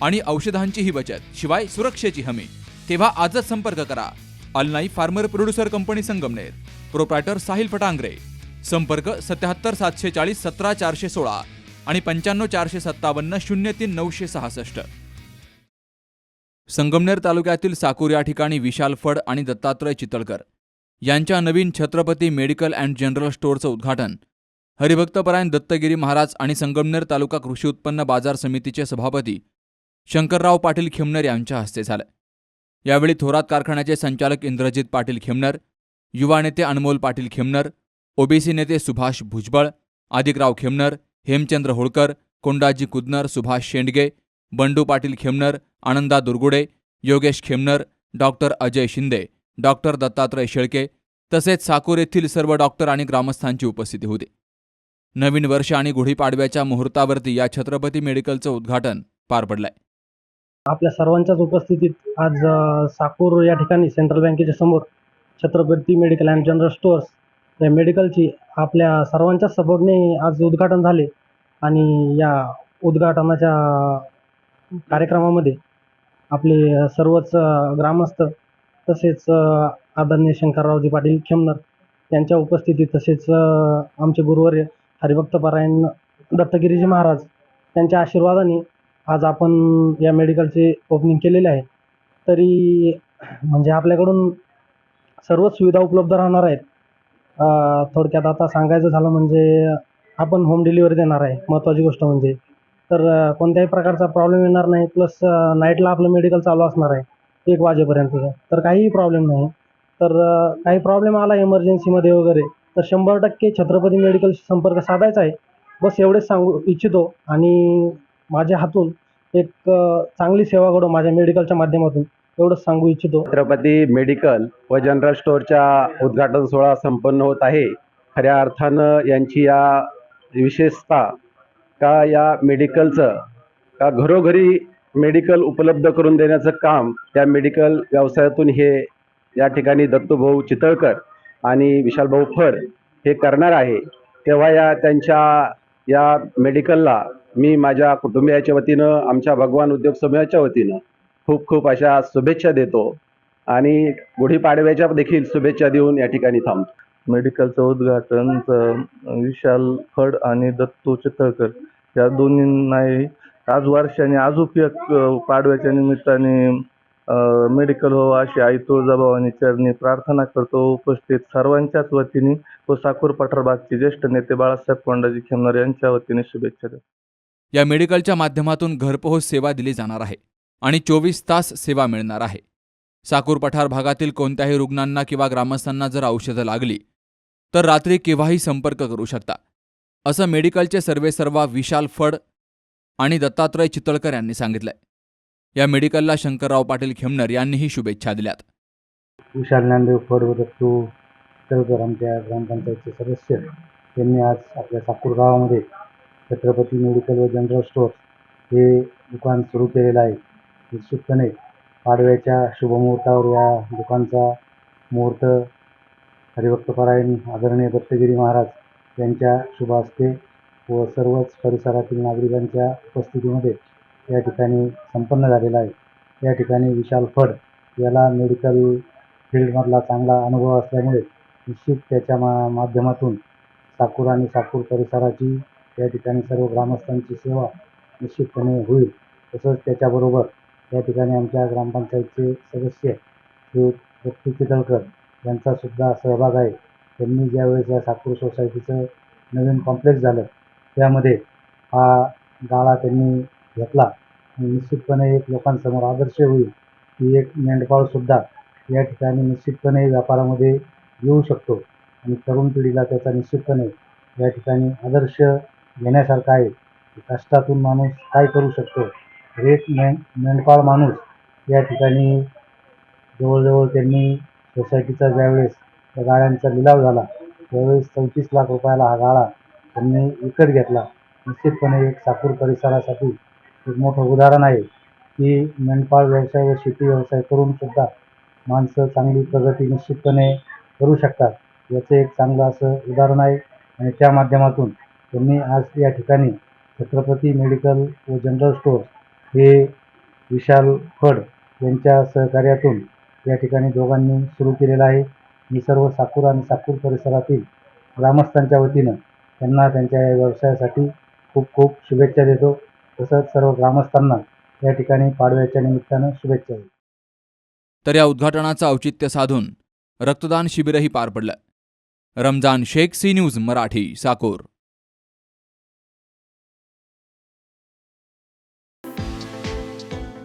आणि औषधांचीही बचत शिवाय सुरक्षेची हमी. तेव्हा आजच संपर्क करा. Alnai farmer producer company Sangamner. Proprietor Sahil Fatangare. संपर्क सत्याहत्तर सातशे चाळीस सतरा चारशे सोळा आणि पंच्याण्णव चारशे सत्तावन्न शून्य तीन नऊशे सहासष्ट. संगमनेर तालुक्यातील साकूर या ठिकाणी विशाल फड आणि दत्तात्रय चितळकर यांच्या नवीन छत्रपती मेडिकल अँड जनरल स्टोअरचं उद्घाटन. हरिभक्तपरायण दत्तगिरी महाराज आणि संगमनेर तालुका कृषी उत्पन्न बाजार समितीचे सभापती शंकरराव पाटील खेमनर यांच्या हस्ते झालं. यावेळी थोरात कारखान्याचे संचालक इंद्रजित पाटील खेमनर युवा नेते अनमोल पाटील खेमनर ओबीसी नेते सुभाष भुजबळ आदिकराव खेमनर हेमचंद्र होळकर कोंडाजी कुदनर सुभाष शेंडगे बंडू पाटील खेमनर आनंदा दुर्गुडे योगेश खेमनर डॉक्टर अजय शिंदे डॉक्टर दत्तात्रय शेळके तसेच साकूर येथील सर्व डॉक्टर आणि ग्रामस्थांची उपस्थिती होती. नवीन वर्ष आणि गुढीपाडव्याच्या मुहूर्तावरती या छत्रपती मेडिकलचं उद्घाटन पार पडलंय. आपल्या सर्वांच्याच उपस्थितीत आज साकूर या ठिकाणी सेंट्रल बँकेच्या समोर Chhatrapati medical and general stores या मेडिकलची आपल्या सर्वांच्याच सपोर्टने आज उद्घाटन झाले. आणि या उद्घाटनाच्या कार्यक्रमामध्ये आपले सर्वच ग्रामस्थ तसेच आदरणीय शंकररावजी पाटील खेमनर यांच्या उपस्थितीत तसेच आमचे गुरुवर्य हरिभक्तपरायण दत्तगिरीजी महाराज यांच्या आशीर्वादाने आज आपण या मेडिकलचे ओपनिंग केलेले आहे. तरी म्हणजे आपल्याकडून सर्व सुविधा उपलब्ध राहणार आहेत. थोडक्यात आता सांगायचं झालं म्हणजे आपण होम डिलिव्हरी देणार आहे. महत्त्वाची गोष्ट म्हणजे. तर कोणत्याही प्रकारचा प्रॉब्लेम येणार नाही. प्लस नाईटला आपलं मेडिकल चालू असणार आहे. एक वाजेपर्यंत. तर काहीही प्रॉब्लेम नाही. तर काही प्रॉब्लेम आला इमर्जन्सीमध्ये वगैरे तर शंभर टक्के छत्रपती मेडिकलशी संपर्क साधायचा आहे. बस एवढेच सांगू इच्छितो. आणि माझ्या हातून एक चांगली सेवा करू माझ्या मेडिकलच्या माध्यमातून एवढंच सांगू इच्छितो. छत्रपती मेडिकल व जनरल स्टोअरच्या उद्घाटन सोहळा संपन्न होत आहे. खऱ्या अर्थानं यांची या विशेषता का या मेडिकलचं का घरोघरी मेडिकल उपलब्ध करून देण्याचं काम या मेडिकल व्यवसायातून हे या ठिकाणी दत्तूभाऊ चितळकर आणि विशालभाऊ फड हे करणार आहे तेव्हा या त्यांच्या या मेडिकलला मी माझ्या कुटुंबियाच्या वतीनं आमच्या भगवान उद्योग समूहाच्या वतीनं खूप खूप अशा शुभेच्छा देतो. आणि गुढीपाडव्याच्या देखील शुभेच्छा देऊन या ठिकाणी थांबतो. मेडिकलचं उद्घाटन विशाल फड आणि दत्तू चितळकर या दोन्हींनाही आज वर्षाने आज एक पाडव्याच्या निमित्ताने मेडिकल हो अशी आई तुळजाभवानी चरणी प्रार्थना करतो. उपस्थित सर्वांच्याच वतीने व साखूर पठारबागचे ज्येष्ठ नेते बाळासाहेब कोंडाजी खेमनार यांच्या वतीने शुभेच्छा देतो. या मेडिकलच्या माध्यमातून घरपोहोच सेवा दिली जाणार आहे आणि चोवीस तास सेवा मिळणार आहे. साकूर पठार भागातील कोणत्याही रुग्णांना किंवा ग्रामस्थांना जर औषधं लागली तर रात्री केव्हाही संपर्क करू शकता. असं मेडिकलचे सर्वेसर्वा विशाल फड आणि दत्तात्रय चितळकर यांनी सांगितलंय. या मेडिकलला शंकरराव पाटील खेमनर यांनीही शुभेच्छा दिल्यात. विशाल ज्ञानदेव फड व दत्तू चितळकर आमच्या ग्रामपंचायतचे सदस्य. यांनी आज आपल्या साकूर गावामध्ये छत्रपती मेडिकल व जनरल स्टोअर हे दुकान सुरू केलेलं आहे. निश्चितपणे पाडव्याच्या शुभमुहूर्तावर या दुकानचा मुहूर्त हरिभक्तपरायण आदरणीय दत्तगिरी महाराज यांच्या शुभ हस्ते व सर्वच परिसरातील नागरिकांच्या उपस्थितीमध्ये या ठिकाणी संपन्न झालेला आहे. या ठिकाणी विशाल फड याला मेडिकल फील्डमधला चांगला अनुभव असल्यामुळे निश्चित त्याच्या मा माध्यमातून साकूर आणि साकूर परिसराची या ठिकाणी सर्व ग्रामस्थांची सेवा निश्चितपणे होईल. तसंच त्याच्याबरोबर या ठिकाणी आमच्या ग्रामपंचायतचे सदस्य श्री दत्तू चितळकर यांचासुद्धा सहभाग आहे. त्यांनी ज्यावेळेस या साकूर सोसायटीचं नवीन कॉम्प्लेक्स झालं त्यामध्ये हा गाळा त्यांनी घेतला. आणि निश्चितपणे एक लोकांसमोर आदर्श होईल की एक मेंढपाळसुद्धा या ठिकाणी निश्चितपणे व्यापारामध्ये येऊ शकतो. आणि तरुण पिढीला त्याचा निश्चितपणे या ठिकाणी आदर्श घेण्यासारखं आहे. कष्टातून माणूस काय करू शकतो? एक मेंढ मेंढपाळ माणूस या ठिकाणी जवळजवळ त्यांनी सोसायटीचा ज्यावेळेस त्या गाळ्यांचा लिलाव झाला त्यावेळेस चौतीस लाख रुपयाला हा गाळा त्यांनी विकत घेतला. निश्चितपणे एक साकूर परिसरासाठी एक मोठं उदाहरण आहे की मेंढपाळ व्यवसाय व शेती व्यवसाय करून सुद्धा माणसं चांगली प्रगती निश्चितपणे करू शकतात. याचं एक चांगलं असं उदाहरण आहे आणि त्या माध्यमातून त्यांनी आज या ठिकाणी छत्रपती मेडिकल व जनरल स्टोअर हे विशाल फड यांच्या सहकार्यातून या ठिकाणी दोघांनी सुरू केलेलं आहे. मी सर्व साकूर आणि साकूर परिसरातील ग्रामस्थांच्या वतीनं त्यांना त्यांच्या या व्यवसायासाठी खूप खूप शुभेच्छा देतो. तसंच सर्व ग्रामस्थांना या ठिकाणी पाडव्याच्या निमित्तानं शुभेच्छा देतो. तर या उद्घाटनाचं औचित्य साधून रक्तदान शिबिरही पार पडलं. Ramjan Shaikh C news Marathi Sakor.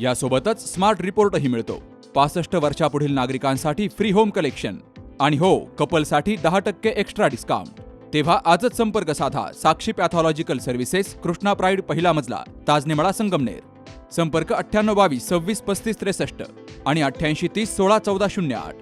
यासोबतच स्मार्ट रिपोर्टही मिळतो. पासष्ट वर्षापुढील नागरिकांसाठी फ्री होम कलेक्शन आणि हो कपलसाठी दहा टक्के एक्स्ट्रा डिस्काउंट तेव्हा आजच संपर्क साधा Sakshi pathological services Krishna pride पहिला मजला ताजनेमळा संगमनेर. संपर्क अठ्ठ्याण्णव बावीस सव्वीस पस्तीस त्रेसष्ट आणि अठ्ठ्याऐंशी तीस सोळा चौदा शून्य आठ.